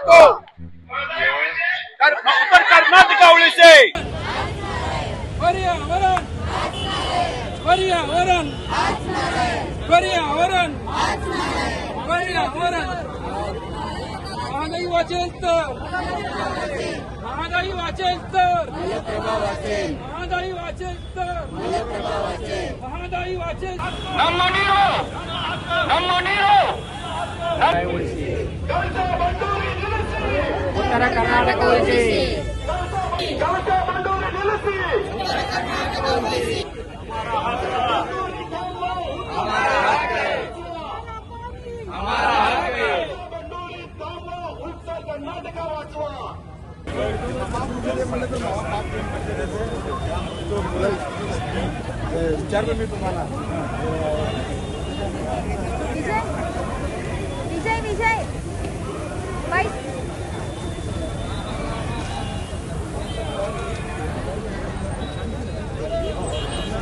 आपको उत्तर कर्नाटक से पर्यावरण. पर्यावरण. पर्यावरण. पर्यावरण. महागाई वाचेल तर. महागाई वाचेल तर. महागाई वाचेल तर. महागाई वाचेल ನಮ್ಮ ನೀರು ನಮ್ಮ ನೀರು ಉತ್ತರ ಕರ್ನಾಟಕ ಉಳಿಸಿ ಕಳಸ ಬಂಡೂರಿ ನಿಲ್ಲಿಸಿ ಬಂಡೂರಿ ತಾವು ಉತ್ತರ ಕರ್ನಾಟಕ ವಾಚುವ विजय विजय विजय बाई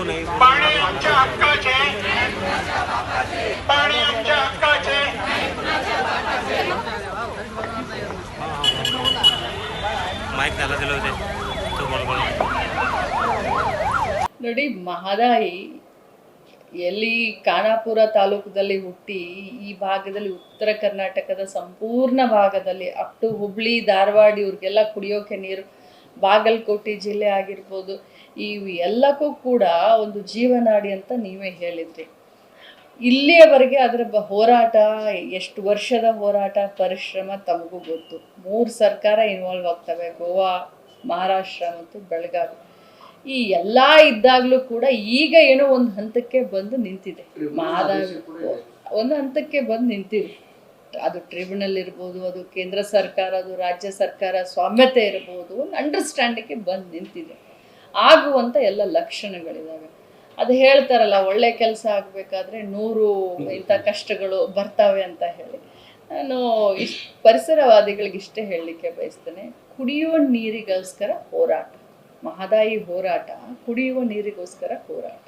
पाणी आमच्या हक्काचे पाणी आमच्या हक्काचे माईक त्याला दिलं होते तो बरोबर ನೋಡಿ ಮಹದಾಯಿ ಎಲ್ಲಿ ಖಾನಾಪುರ ತಾಲೂಕದಲ್ಲಿ ಹುಟ್ಟಿ ಈ ಭಾಗದಲ್ಲಿ ಉತ್ತರ ಕರ್ನಾಟಕದ ಸಂಪೂರ್ಣ ಭಾಗದಲ್ಲಿ ಅಪ್ ಟು ಹುಬ್ಳಿ ಧಾರವಾಡ ಇವ್ರಿಗೆಲ್ಲ ಕುಡಿಯೋಕೆ ನೀರು ಬಾಗಲಕೋಟೆ ಜಿಲ್ಲೆ ಆಗಿರ್ಬೋದು ಇವು ಎಲ್ಲಕ್ಕೂ ಕೂಡ ಒಂದು ಜೀವನಾಡಿ ಅಂತ ನೀವೇ ಹೇಳಿದ್ರಿ. ಇಲ್ಲಿಯವರೆಗೆ ಅದರ ಬ ಹೋರಾಟ ಎಷ್ಟು ವರ್ಷದ ಹೋರಾಟ ಪರಿಶ್ರಮ ತಮಗೂ ಗೊತ್ತು. ಮೂರು ಸರ್ಕಾರ ಇನ್ವಾಲ್ವ್ ಆಗ್ತವೆ ಗೋವಾ ಮಹಾರಾಷ್ಟ್ರ ಮತ್ತು ಬೆಳಗಾವಿ. ಈ ಎಲ್ಲ ಇದ್ದಾಗಲೂ ಕೂಡ ಈಗ ಏನೋ ಒಂದು ಹಂತಕ್ಕೆ ಬಂದು ನಿಂತಿದೆ. ಮಹಾರಾಷ್ಟ್ರ ಒಂದು ಹಂತಕ್ಕೆ ಬಂದು ನಿಂತಿದೆ. ಅದು ಟ್ರಿಬ್ಯುನಲ್ ಇರ್ಬೋದು, ಅದು ಕೇಂದ್ರ ಸರ್ಕಾರ, ಅದು ರಾಜ್ಯ ಸರ್ಕಾರ ಸ್ವಾಮ್ಯತೆ ಇರ್ಬೋದು, ಒಂದು ಅಂಡರ್ಸ್ಟ್ಯಾಂಡಿಂಗ್ಗೆ ಬಂದು ನಿಂತಿದೆ. ಆಗುವಂಥ ಎಲ್ಲ ಲಕ್ಷಣಗಳಿದ್ದಾವೆ ಅದು ಹೇಳ್ತಾರಲ್ಲ, ಒಳ್ಳೆ ಕೆಲಸ ಆಗಬೇಕಾದ್ರೆ ನೂರು ಇಂಥ ಕಷ್ಟಗಳು ಬರ್ತಾವೆ ಅಂತ ಹೇಳಿ. ನಾನು ಇಷ್ಟು ಪರಿಸರವಾದಿಗಳಿಗೆ ಇಷ್ಟೇ ಹೇಳಲಿಕ್ಕೆ ಬಯಸ್ತೇನೆ, ಕುಡಿಯುವ ನೀರಿಗೋಸ್ಕರ ಹೋರಾಟ. ಮಹದಾಯಿ ಹೋರಾಟ, ಕುಡಿಯುವ ನೀರಿಗೋಸ್ಕರ ಹೋರಾಟ.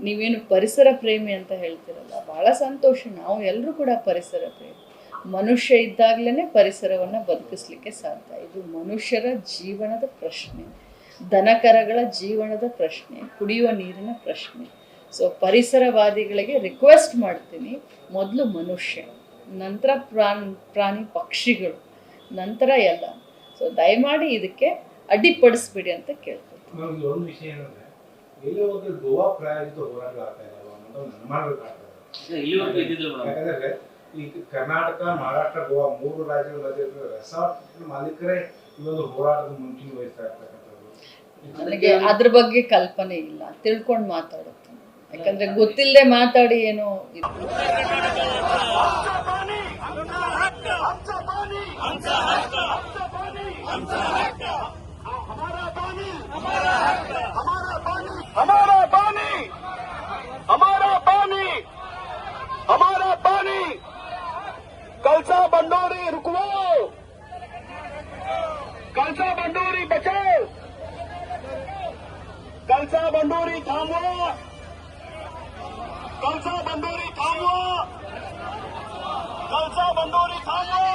ನೀವೇನು ಪರಿಸರ ಪ್ರೇಮಿ ಅಂತ ಹೇಳ್ತಿರಲ್ಲ ಭಾಳ ಸಂತೋಷ. ನಾವು ಎಲ್ಲರೂ ಕೂಡ ಪರಿಸರ ಪ್ರೇಮಿ. ಮನುಷ್ಯ ಇದ್ದಾಗಲೇ ಪರಿಸರವನ್ನು ಬದುಕಿಸ್ಲಿಕ್ಕೆ ಸಾಧ್ಯ. ಇದು ಮನುಷ್ಯರ ಜೀವನದ ಪ್ರಶ್ನೆ. ದನಕರಗಳ ಜೀವನದ ಪ್ರಶ್ನೆ. ಕುಡಿಯುವ ನೀರಿನ ಪ್ರಶ್ನೆ. ಸೊ ಪರಿಸರವಾದಿಗಳಿಗೆ ರಿಕ್ವೆಸ್ಟ್ ಮಾಡ್ತೀನಿ, ಮೊದಲು ಮನುಷ್ಯ, ನಂತರ ಪ್ರಾಣಿ ಪ್ರಾಣಿ ಪಕ್ಷಿಗಳು, ನಂತರ ಎಲ್ಲ. ಸೊ ದಯಮಾಡಿ ಇದಕ್ಕೆ ಅಡ್ಡಿಪಡಿಸ್ಬಿಡಿ ಅಂತ ಕೇಳ್ಕೊತೀನಿ ಎಲ್ಲೋ ಹೋದ್ರೆ ಗೋವಾ ಪ್ರಾಯೋಜಿತ ಹೋರಾಟ ಆಗ್ತಾ ಇಲ್ಲ ಅನ್ನೋದು ನನ್ನ ಮಾಡಬೇಕಾಗ್ತದೆ ಯಾಕಂದ್ರೆ ಈ ಕರ್ನಾಟಕ ಮಹಾರಾಷ್ಟ್ರ ಗೋವಾ ಮೂರು ರಾಜ್ಯಗಳ ಮಧ್ಯೆ ರೆಸಾರ್ಟ್ ಮಾಲೀಕರೇ ಈ ಒಂದು ಹೋರಾಟದ ಮುಂಚೂಣಿ ವಹಿಸ್ತಾ ಇರ್ತಕ್ಕಂಥದ್ದು ನನಗೆ ಅದ್ರ ಬಗ್ಗೆ ಕಲ್ಪನೆ ಇಲ್ಲ ತಿಳ್ಕೊಂಡು ಮಾತಾಡುತ್ತೆ ಯಾಕಂದ್ರೆ ಗೊತ್ತಿಲ್ಲದೆ ಮಾತಾಡಿ ಏನು ಇದು બંદોરી कल कलसा बंदोरी थांबवा कलसा बंदोरी थांबवा